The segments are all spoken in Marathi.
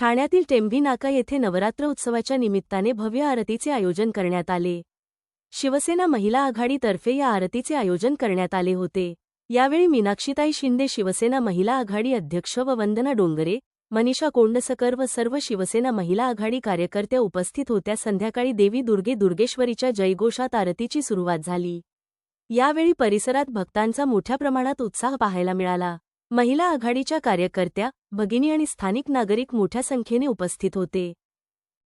ठाण्यातील टेंभी नाका येथे नवरात्र उत्सवाच्या निमित्ताने भव्य आरतीचे आयोजन करण्यात आले. शिवसेना महिला आघाडीतर्फे या आरतीचे आयोजन करण्यात आले होते. यावेळी मीनाक्षीताई शिंदे शिवसेना महिला आघाडी अध्यक्ष व वंदना डोंगरे मनीषा कोंडसकर व सर्व शिवसेना महिला आघाडी कार्यकर्त्या उपस्थित होत्या. संध्याकाळी देवी दुर्गे दुर्गेश्वरीच्या जयघोषात आरतीची सुरुवात झाली. यावेळी परिसरात भक्तांचा मोठ्या प्रमाणात उत्साह पाहायला मिळाला. महिला आघाडीच्या कार्यकर्त्या भगिनी आणि स्थानिक नागरिक मोठ्या संख्येने उपस्थित होते.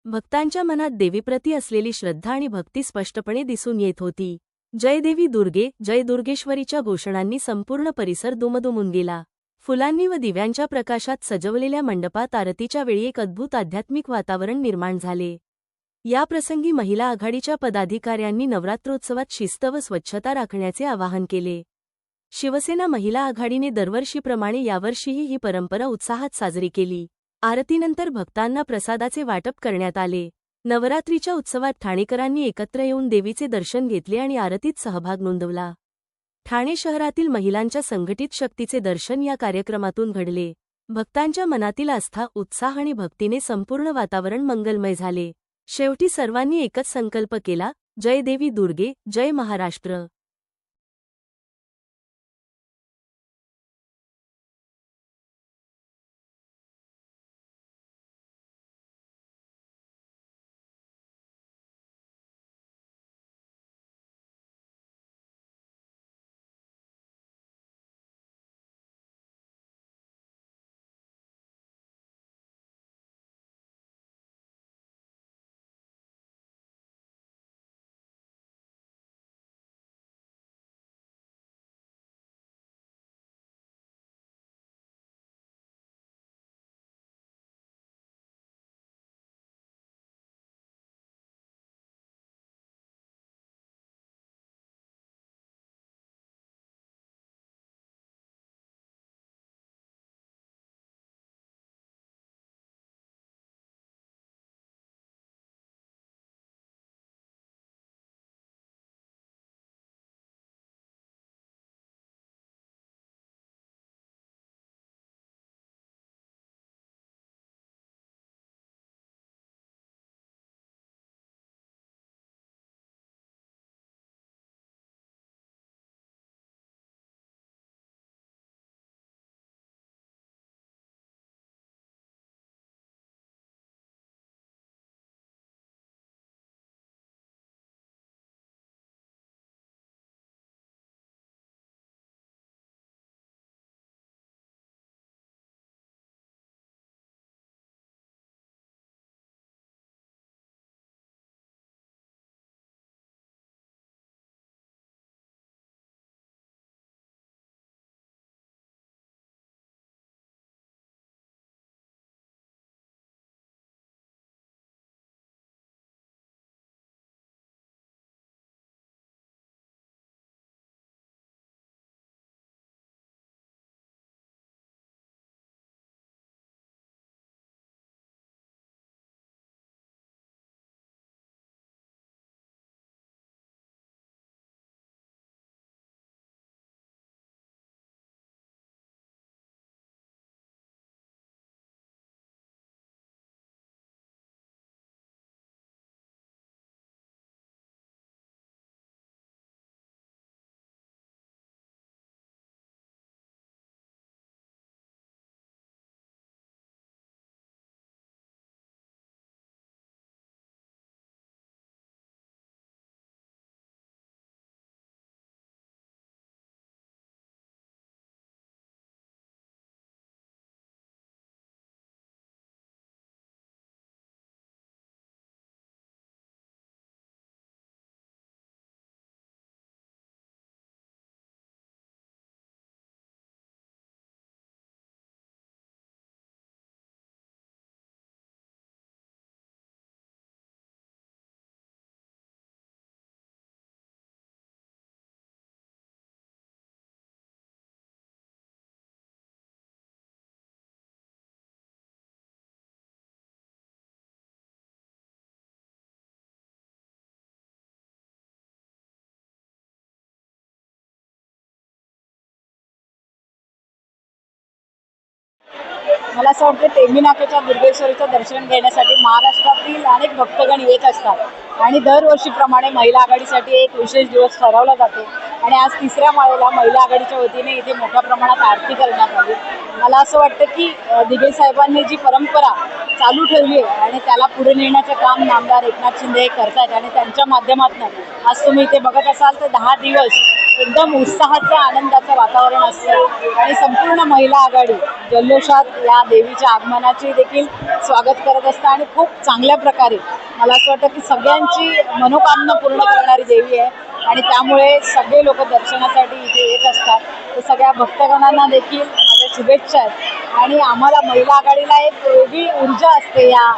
भक्तांच्या मनात देवीप्रती असलेली श्रद्धा आणि भक्ती स्पष्टपणे दिसून येत होती. जयदेवी दुर्गे जय दुर्गेश्वरीच्या घोषणांनी संपूर्ण परिसर दुमदुमून गेला. फुलांनी व दिव्यांच्या प्रकाशात सजवलेल्या मंडपात आरतीच्या वेळी एक अद्भुत आध्यात्मिक वातावरण निर्माण झाले. याप्रसंगी महिला आघाडीच्या पदाधिकाऱ्यांनी नवरात्रोत्सवात शिस्त व स्वच्छता राखण्याचे आवाहन केले. शिवसेना महिला आघाडीने दरवर्षीप्रमाणे यावर्षीही ही परंपरा उत्साहात साजरी केली. आरतीनंतर भक्तांना प्रसादाचे वाटप करण्यात आले. नवरात्रीच्या उत्सवात ठाणेकरांनी एकत्र येऊन देवीचे दर्शन घेतले आणि आरतीत सहभाग नोंदवला. ठाणे शहरातील महिलांच्या संघटित शक्तीचे दर्शन या कार्यक्रमातून घडले. भक्तांच्या मनातील आस्था उत्साह आणि भक्तीने संपूर्ण वातावरण मंगलमय झाले. शेवटी सर्वांनी एकच संकल्प केला जय देवी दुर्गे जय महाराष्ट्र. मला असं वाटतं टेमीनाकेच्या दुर्गेश्वरीचं दर्शन घेण्यासाठी महाराष्ट्रातील अनेक भक्तगण येत असतात. आणि दरवर्षीप्रमाणे महिला आघाडीसाठी एक विशेष दिवस ठरवला जातो. आणि आज तिसऱ्या माळेला महिला आघाडीच्या वतीने इथे मोठ्या प्रमाणात आरती करण्यात आली. मला असं वाटतं की अ, दिघे साहेबांनी जी परंपरा चालू ठेवली आहे आणि त्याला पुढे नेण्याचं काम नामदार एकनाथ शिंदे हे करतायत आणि त्यांच्या माध्यमातून आज तुम्ही इथे बघत असाल तर दहा दिवस एकदम उत्साहाचं आनंदाचं वातावरण असतं. आणि संपूर्ण महिला आघाडी जल्लोषात या देवीच्या आगमनाचे देखील स्वागत करत असतं आणि खूप चांगल्या प्रकारे मला असं वाटतं की सगळ्यांची मनोकामना पूर्ण करणारी देवी आहे. आणि त्यामुळे सगळे लोक दर्शनासाठी इथे येत असतात. तर सगळ्या भक्तगणांना देखील माझ्या शुभेच्छा आहेत. आणि आम्हाला महिला आघाडीला एक वेगळी ऊर्जा असते या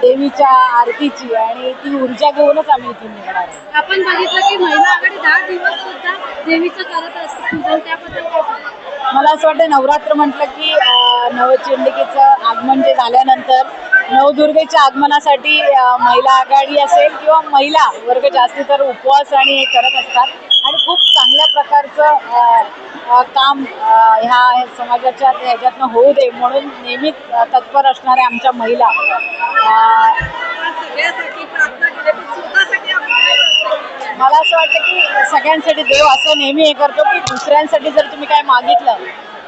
देवीच्या आरतीची आणि ती ऊर्जा घेऊनच आम्ही इथून निघणार आहे आपण बघितलं की महिला आघाडी दहा दिवस सुद्धा देवीचं करत असते. पूजन त्याबद्दल? मला असं वाटतं नवरात्र म्हटलं की नवचंडिकेचं आगमन जे झाल्यानंतर नवदुर्गेच्या आगमनासाठी महिला आघाडी असेल किंवा महिला वर्ग जास्ती तर उपवास आणि हे करत असतात. आणि खूप चांगल्या प्रकारचं काम ह्या समाजाच्या ह्याच्यातनं होऊ दे म्हणून नेहमीच तत्पर असणाऱ्या आमच्या महिला मला असं वाटतं की सगळ्यांसाठी देव असं नेहमी हे करतो की दुसऱ्यांसाठी जर तुम्ही काय मागितलं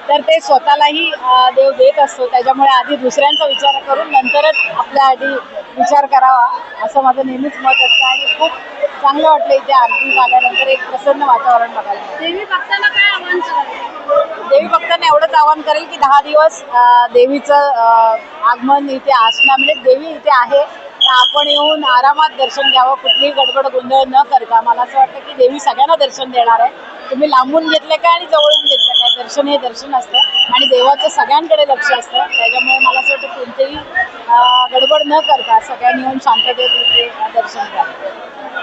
तर ते स्वतःलाही देव देत असतो. त्याच्यामुळे आधी दुसऱ्यांचा विचार करून नंतरच आपल्या आधी विचार करावा असं माझं नेहमीच मत असतं. आणि खूप चांगलं वाटलं इथे आरती झाल्यानंतर एक प्रसन्न वातावरण बघायला. देवी भक्तांना काय आव्हान देवी भक्तांना एवढंच आवाहन करेल की दहा दिवस देवीचं आगमन इथे असणार. म्हणजे देवी इथे आहे तर आपण येऊन आरामात दर्शन घ्यावं. कुठलीही गडबड गोंधळ न करता. मला असं वाटतं की देवी सगळ्यांना दर्शन देणार आहे. तुम्ही लांबून घेतलं काय आणि जवळून घेतलं? दर्शन हे दर्शन असतं आणि देवाचं सगळ्यांकडे लक्ष असतं. त्याच्यामुळे मला असं वाटतं कोणतेही गडबड न करता सगळ्यांनी येऊन शांततेत दर्शन घ्यावं.